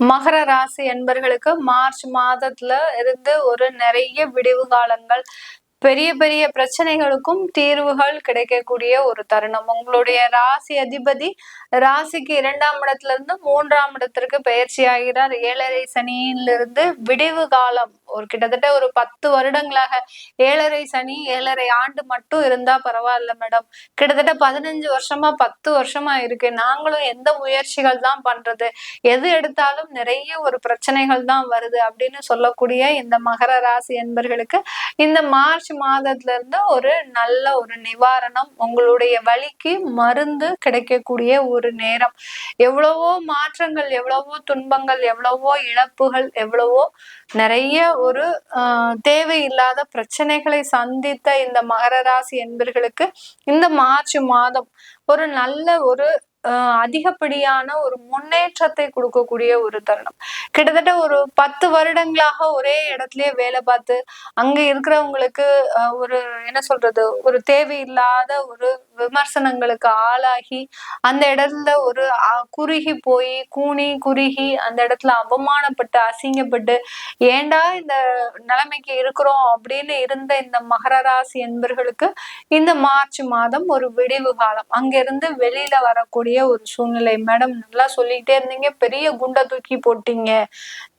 மகர ராசி என்பர்களுக்கு மார்ச் மாதத்துல இருந்து ஒரு நிறைய விடிவு காலங்கள் பெரிய பெரிய பிரச்சனைகளுக்கும் தீர்வுகள் கிடைக்கக்கூடிய ஒரு தருணம். உங்களுடைய ராசி அதிபதி ராசிக்கு இரண்டாம் இடத்துல இருந்து மூன்றாம் இடத்திற்கு பயிற்சி ஆகிறார் ஏழரை சனியிலிருந்து விடிவு காலம் ஒரு கிட்டத்தட்ட ஒரு பத்து வருடங்களாக ஏழரை சனி ஏழரை ஆண்டு மட்டும் இருந்தா பரவாயில்ல மேடம் கிட்டத்தட்ட பதினஞ்சு வருஷமா பத்து வருஷமா இருக்கு. நாங்களும் எந்த முயற்சிகள் தான் பண்றது? எது எடுத்தாலும் நிறைய ஒரு பிரச்சனைகள் தான் வருது அப்படின்னு சொல்லக்கூடிய இந்த மகர ராசி என்பர்களுக்கு இந்த மார்ச் மாதத்துல இருந்து ஒரு நல்ல ஒரு நிவாரணம் உங்களுடைய வழிக்கு மருந்து கிடைக்கக்கூடிய ஒரு நேரம். எவ்வளவோ மாற்றங்கள் எவ்வளவோ துன்பங்கள் எவ்வளவோ இழப்புகள் எவ்வளவோ நிறைய ஒரு தேவையில்லாத பிரச்சனைகளை சந்தித்த இந்த மகர ராசி என்பர்களுக்கு இந்த மார்ச் மாதம் ஒரு நல்ல ஒரு அதிகப்படியான ஒரு முன்னேற்றத்தை கொடுக்கக்கூடிய ஒரு தருணம். கிட்டத்தட்ட ஒரு பத்து வருடங்களாக ஒரே இடத்துலயே வேலை பார்த்து அங்க இருக்கிறவங்களுக்கு ஒரு என்ன சொல்றது ஒரு தேவையில்லாத ஒரு விமர்சனங்களுக்கு ஆளாகி அந்த இடத்துல ஒரு குறுகி போய் கூணி குறுகி அந்த இடத்துல அவமானப்பட்டு அசிங்கப்பட்டு ஏண்டா இந்த நிலைமைக்கு இருக்கிறோம் அப்படின்னு இருந்த இந்த மகர ராசி என்பர்களுக்கு இந்த மார்ச் மாதம் ஒரு விடிவு காலம். அங்கிருந்து வெளியில வரக்கூடிய ஒரு சூழ்நிலை. மேடம் நல்லா சொல்லிட்டே இருந்தீங்க. பெரிய குண்டை தூக்கி போட்டீங்க.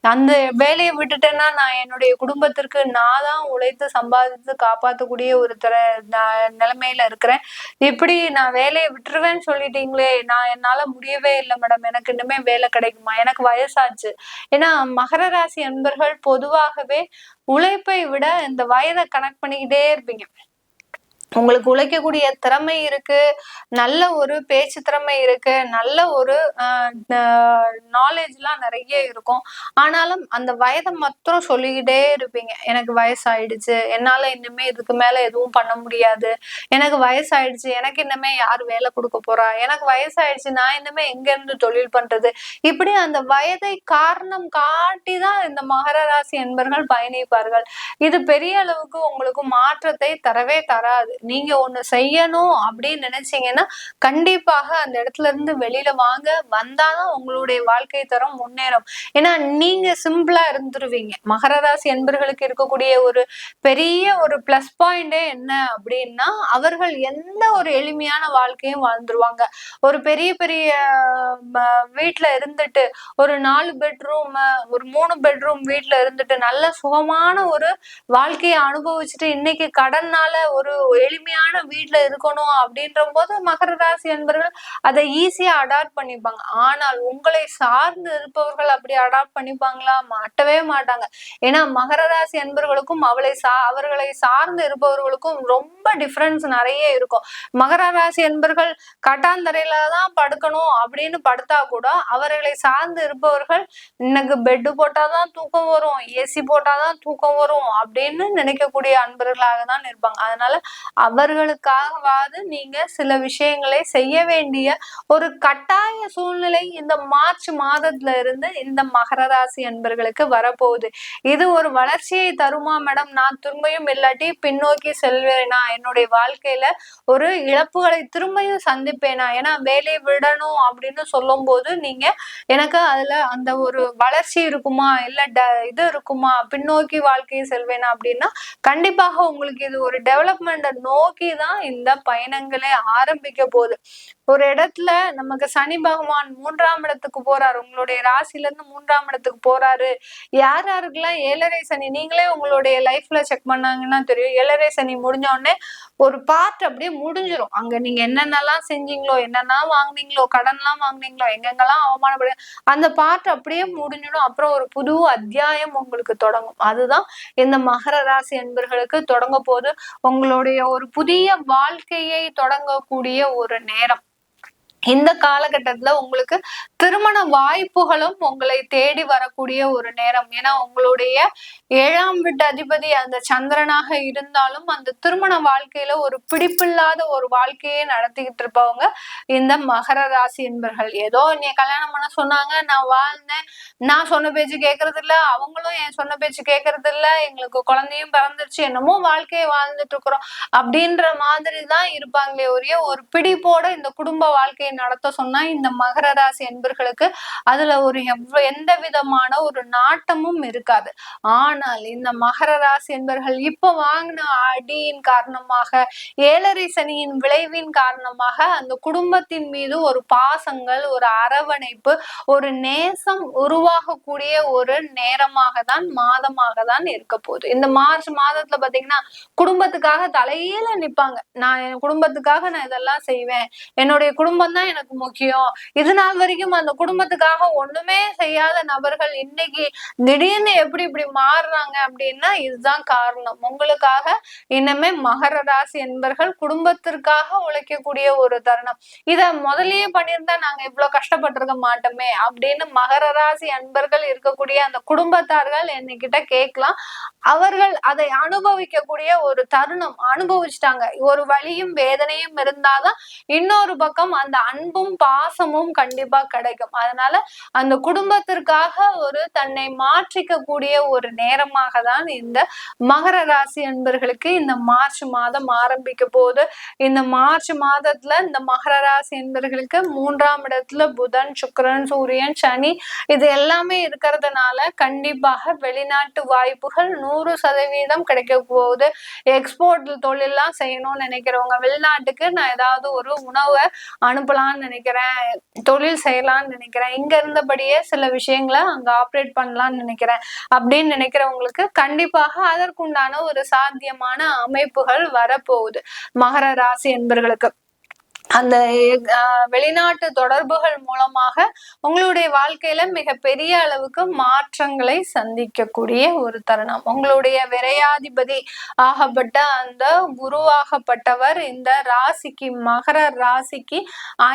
அந்த வேலையை விட்டுட்டேன்னா நான் என்னுடைய குடும்பத்திற்கு நான் தான் உழைத்து சம்பாதித்து காப்பாற்றக்கூடிய ஒரு தர நிலைமையில இருக்கிறேன். இப்படி நான் வேலையை விட்டுருவேன்னு சொல்லிட்டீங்களே நான் என்னால முடியவே இல்லை மேடம். எனக்கு இன்னுமே வேலை கிடைக்குமா? எனக்கு வயசாச்சு. ஏன்னா மகர ராசி அன்பர்கள் பொதுவாகவே உழைப்பை விட இந்த வயதை கனெக்ட் பண்ணிக்கிட்டே இருப்பீங்க. உங்களுக்கு உழைக்கக்கூடிய திறமை இருக்கு நல்ல ஒரு பேச்சு திறமை இருக்கு நல்ல ஒரு நாலேஜ்லாம் நிறைய இருக்கும். ஆனாலும் அந்த வயதை மாத்திரம் சொல்லிக்கிட்டே இருப்பீங்க. எனக்கு வயசாயிடுச்சு என்னால இன்னுமே இதுக்கு மேல எதுவும் பண்ண முடியாது. எனக்கு வயசாயிடுச்சு எனக்கு இன்னுமே யார் வேலை கொடுக்க போறா? எனக்கு வயசாயிடுச்சு நான் இன்னுமே எங்க இருந்து தொழில் பண்றது? இப்படி அந்த வயதை காரணம் காட்டி தான் இந்த மகர ராசி என்பர்கள் பயணிப்பார்கள். இது பெரிய அளவுக்கு உங்களுக்கு மாற்றத்தை தரவே தராது. நீங்க ஒண்ணு செய்யணும் அப்படின்னு நினைச்சீங்கன்னா கண்டிப்பாக அந்த இடத்துல இருந்து வெளியில வாங்க. வந்தாதான் உங்களுடைய வாழ்க்கை தரம் முன்னேறும். ஏன்னா நீங்க சிம்பிளா இருந்துருவீங்க. மகர ராசி என்பர்களுக்கு இருக்கக்கூடிய ஒரு பெரிய ஒரு பிளஸ் பாயிண்டே என்ன அப்படின்னா அவர்கள் எந்த ஒரு எளிமையான வாழ்க்கையும் வாழ்ந்துருவாங்க. ஒரு பெரிய பெரிய வீட்டுல இருந்துட்டு ஒரு நாலு பெட்ரூம் ஒரு மூணு பெட்ரூம் வீட்டுல இருந்துட்டு நல்ல சுகமான ஒரு வாழ்க்கையை அனுபவிச்சுட்டு இன்னைக்கு கடன்னால ஒரு எளிமையான வீட்டுல இருக்கணும் அப்படின்ற போது மகர ராசி என்பவர்கள் அதை ஈஸியா அடாப்ட் பண்ணிப்பாங்க. ஆனால் உங்களை சார்ந்து இருப்பவர்கள் அப்படி அடாப்ட் பண்ணிப்பாங்களா? மாட்டவே மாட்டாங்க. ஏன்னா மகர ராசி என்பவர்களுக்கும் அவளை சா அவர்களை சார்ந்து இருப்பவர்களுக்கும் ரொம்ப டிஃபரன்ஸ் நிறைய இருக்கும். மகர ராசி என்பர்கள் கட்டாந்தரையில தான் படுக்கணும் அப்படின்னு படுத்தா கூட அவர்களை சார்ந்து இருப்பவர்கள் இன்னைக்கு பெட்டு போட்டாதான் தூக்கம் வரும் ஏசி போட்டாதான் தூக்கம் வரும் அப்படின்னு நினைக்கக்கூடிய அன்பர்களாக தான் இருப்பாங்க. அதனால அவர்களுக்காகவாது நீங்க சில விஷயங்களை செய்ய வேண்டிய ஒரு கட்டாய சூழ்நிலை இந்த மார்ச் மாதத்துல இருந்து இந்த மகர ராசி அன்பர்களுக்கு வரப்போகுது. இது ஒரு வளர்ச்சியை தருமா மேடம்? நான் திரும்பியும் இல்லாட்டி பின்னோக்கி செல்வேனா? என்னுடைய வாழ்க்கையில ஒரு இழப்புகளை திரும்பியும் சந்திப்பேனா? ஏன்னா வேலையை விடணும் அப்படின்னு சொல்லும் போது நீங்க எனக்கு அதுல அந்த ஒரு வளர்ச்சி இருக்குமா? இல்ல இது இருக்குமா? பின்னோக்கி வாழ்க்கையை செல்வேனா? அப்படின்னா கண்டிப்பாக உங்களுக்கு இது ஒரு டெவலப்மெண்ட் நோக்கி தான் இந்த பயணங்களே ஆரம்பிக்க போகுது ஒரு இடத்துல நமக்கு சனி பகவான் மூன்றாம் இடத்துக்கு போறாரு உங்களுடைய ராசில இருந்து மூன்றாம் இடத்துக்கு போறாரு. யார் யாருக்கெல்லாம் ஏழரை சனி நீங்களே உங்களுடைய லைஃப்ல செக் பண்ணாங்கன்னா தெரியும். ஏழரை சனி முடிஞ்ச உடனே ஒரு பார்ட் அப்படியே முடிஞ்சிடும் அங்க நீங்க என்னென்னலாம் செஞ்சீங்களோ என்னென்ன வாங்கினீங்களோ கடன்லாம் வாங்கினீங்களோ எங்கெங்கெல்லாம் அவமானப்படு அந்த பார்ட் அப்படியே முடிஞ்சிடும். அப்புறம் ஒரு புது அத்தியாயம் உங்களுக்கு தொடங்கும். அதுதான் இந்த மகர ராசி என்பர்களுக்கு தொடங்க போது உங்களுடைய ஒரு புதிய வாழ்க்கையை தொடங்கக்கூடிய ஒரு நேரம். இந்த காலகட்டத்துல உங்களுக்கு திருமண வாய்ப்புகளும் உங்களை தேடி வரக்கூடிய ஒரு நேரம். ஏன்னா உங்களுடைய ஏழாம் வீட்டு அதிபதி அந்த சந்திரனாக இருந்தாலும் அந்த திருமண வாழ்க்கையில ஒரு பிடிப்பில்லாத ஒரு வாழ்க்கையை நடத்திக்கிட்டு இருப்பவங்க இந்த மகர ராசி என்பர்கள். ஏதோ நீ கல்யாணம் பண்ண சொன்னாங்க நான் வாழ்ந்தேன். நான் சொன்ன பேச்சு கேட்கறது இல்ல அவங்களும் என் சொன்ன பேச்சு கேட்கறது இல்ல எங்களுக்கு குழந்தையும் பிறந்துருச்சு என்னமோ வாழ்க்கையை வாழ்ந்துட்டு இருக்கிறோம் அப்படின்ற மாதிரி தான் இருப்பாங்களே ஒரே ஒரு பிடிப்போட இந்த குடும்ப வாழ்க்கையை நடத்த சொன்னா இந்த மகர ராசி என்பர்களுக்கு அதுல ஒரு எவ்வ எந்த விதமான ஒரு நாட்டமும் இருக்காது. ஆனால் இந்த மகர ராசி என்பர்கள் இப்ப வாங்கின அடியின் காரணமாக ஏழரை சனியின் விளைவின் காரணமாக அந்த குடும்பத்தின் மீது ஒரு பாசங்கள் ஒரு அரவணைப்பு ஒரு நேசம் உருவாகக்கூடிய ஒரு நேரமாக தான் மாதமாக தான் இருக்க போகுது. இந்த மார்ச் மாதத்துல பாத்தீங்கன்னா குடும்பத்துக்காக தலையில நிப்பாங்க. நான் என் குடும்பத்துக்காக நான் இதெல்லாம் செய்வேன். என்னுடைய குடும்பம் தான் தான் எனக்கு முக்கியம். இது நாள் வரைக்கும் அந்த குடும்பத்துக்காக ஒண்ணுமே செய்யாத நபர்கள் இன்னைக்கு திடீர்னு எப்படி இப்படி மாறுறாங்க அப்படின்னா இதுதான் காரணம். உங்களுக்காக இன்னமே மகர ராசி என்பர்கள் குடும்பத்திற்காக உழைக்கக்கூடிய ஒரு தருணம். இத முதல்லயே பண்ணியிருந்தா நாங்க இவ்வளவு கஷ்டப்பட்டிருக்க மாட்டோமே அப்படின்னு மகர ராசி அன்பர்கள் இருக்கக்கூடிய அந்த குடும்பத்தார்கள் என்கிட்ட கேட்கலாம். அவர்கள் அதை அனுபவிக்கக்கூடிய ஒரு தருணம் அனுபவிச்சிட்டாங்க. ஒரு வழியும் வேதனையும் இருந்தாதான் இன்னொரு பக்கம் அந்த அன்பும் பாசமும் கண்டிப்பா கிடைக்கும். அதனால அந்த குடும்பத்திற்காக ஒரு தன்னை மாற்றிக்க கூடிய ஒரு நேரமாக தான் இந்த மகர ராசி அன்பர்களுக்கு இந்த மார்ச் மாதம் ஆரம்பிக்க போது இந்த மார்ச் மாதத்துல இந்த மகர ராசி அன்பர்களுக்கு மூன்றாம் இடத்துல புதன் சுக்கரன் சூரியன் சனி இது எல்லாமே இருக்கிறதுனால கண்டிப்பாக வெளிநாட்டு வாய்ப்புகள் நூறு சதவீதம் கிடைக்க போகுது. எக்ஸ்போர்ட் தொழிலாம் செய்யணும்னு நினைக்கிறவங்க வெளிநாட்டுக்கு நான் ஏதாவது ஒரு உணவை அனுப்பலாம்னு நினைக்கிறேன் தொழில் செய்யலாம்னு நினைக்கிறேன். இங்க இருந்தபடியே சில விஷயங்களை அங்க ஆப்ரேட் பண்ணலாம்னு நினைக்கிறேன். அப்படின்னு நினைக்கிறவங்களுக்கு கண்டிப்பாக அதற்குண்டான ஒரு சாத்தியமான அமைப்புகள் வரப்போகுது. மகர ராசி என்பர்களுக்கு. அந்த வெளிநாட்டு தொடர்புகள் மூலமாக உங்களுடைய வாழ்க்கையில மிக பெரிய அளவுக்கு மாற்றங்களை சந்திக்கக்கூடிய ஒரு தருணம். உங்களுடைய விரையாதிபதி ஆகப்பட்ட அந்த குருவாகப்பட்டவர் இந்த ராசிக்கு மகர ராசிக்கு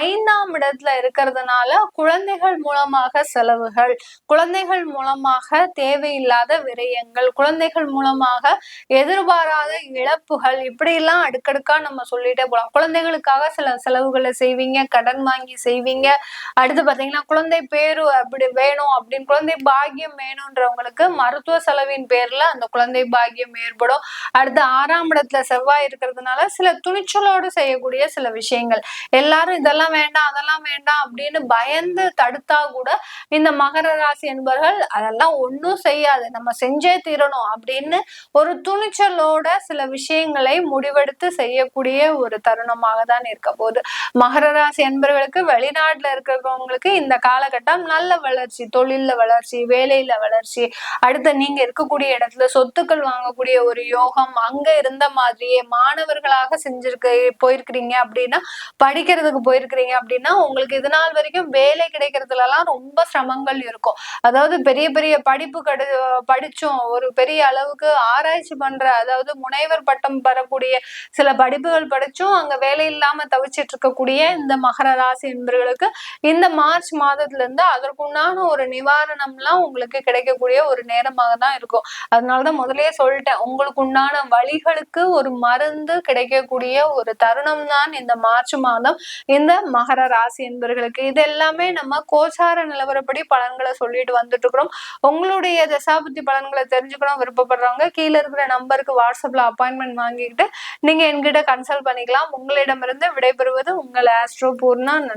ஐந்தாம் இடத்துல இருக்கிறதுனால குழந்தைகள் மூலமாக செலவுகள் குழந்தைகள் மூலமாக தேவையில்லாத விரயங்கள் குழந்தைகள் மூலமாக எதிர்பாராத இழப்புகள் இப்படி எல்லாம் அடுக்கடுக்கா நம்ம சொல்லிட்டே போலாம். குழந்தைகளுக்காக சில செலவுகளை செய்வீங்க கடன் வாங்கி செய்வீங்க. அடுத்து பாத்தீங்கன்னா குழந்தை பேரு அப்படி வேணும் அப்படின்னு குழந்தை பாக்கியம் வேணும்ன்றவங்களுக்கு மருத்துவ செலவின் பேர்ல அந்த குழந்தை பாக்கியம் ஏற்படும். அடுத்து ஆறாம் இடத்துல செவ்வாய் இருக்கிறதுனால சில துணிச்சலோடு செய்யக்கூடிய சில விஷயங்கள். எல்லாரும் இதெல்லாம் வேண்டாம் அதெல்லாம் வேண்டாம் அப்படின்னு பயந்து தடுத்தா கூட இந்த மகர ராசி என்பவர்கள் அதெல்லாம் ஒன்றும் செய்யாது. நம்ம செஞ்சே தீரணும் அப்படின்னு ஒரு துணிச்சலோட சில விஷயங்களை முடிவெடுத்து செய்யக்கூடிய ஒரு தருணமாக தான் இருக்க போகுது போகுது மகர ராசி என்பவர்களுக்கு வெளிநாட்டுல இருக்கிறவங்களுக்கு இந்த காலகட்டம் நல்ல வளர்ச்சி தொழில்ல வளர்ச்சி வேலையில வளர்ச்சி அடுத்து நீங்க இருக்கக்கூடிய இடத்துல சொத்துக்கள் வாங்கக்கூடிய ஒரு யோகம் அங்க இருந்த மாதிரியே மாணவர்களாக செஞ்சிருக்க போயிருக்கிறீங்க அப்படின்னா படிக்கிறதுக்கு போயிருக்கிறீங்க அப்படின்னா உங்களுக்கு இது நாள் வரைக்கும் வேலை கிடைக்கிறதுல எல்லாம் ரொம்ப சிரமங்கள் இருக்கும். அதாவது பெரிய பெரிய படிப்பு கடு படிச்சும் ஒரு பெரிய அளவுக்கு ஆராய்ச்சி பண்ற அதாவது முனைவர் பட்டம் பெறக்கூடிய சில படிப்புகள் படிச்சும் அங்க வேலை இல்லாம தவிச்சு அனுபவிச்சுட்டு இருக்கக்கூடிய இந்த மகர ராசி என்பர்களுக்கு இந்த மார்ச் மாதத்துல இருந்து அதற்குண்டான ஒரு நிவாரணம்லாம் உங்களுக்கு கிடைக்கக்கூடிய ஒரு நேரமாக தான் இருக்கும். அதனாலதான் முதலே சொல்லிட்டேன் உங்களுக்கு உண்டான வழிகளுக்கு ஒரு மருந்து கிடைக்கக்கூடிய ஒரு தருணம் தான் இந்த மார்ச் மாதம். இந்த மகர ராசி என்பர்களுக்கு இது எல்லாமே நம்ம கோச்சார நிலவரப்படி பலன்களை சொல்லிட்டு வந்துட்டு இருக்கிறோம் உங்களுடைய தசாபுத்தி பலன்களை தெரிஞ்சுக்கணும் விருப்பப்படுறவங்க கீழே இருக்கிற நம்பருக்கு வாட்ஸ்அப்ல அப்பாயின்மெண்ட் வாங்கிக்கிட்டு நீங்க என்கிட்ட கன்சல்ட் பண்ணிக்கலாம். உங்களிடமிருந்து பெறுவது உங்கள் ஆஸ்ட்ரோ பூர்ணா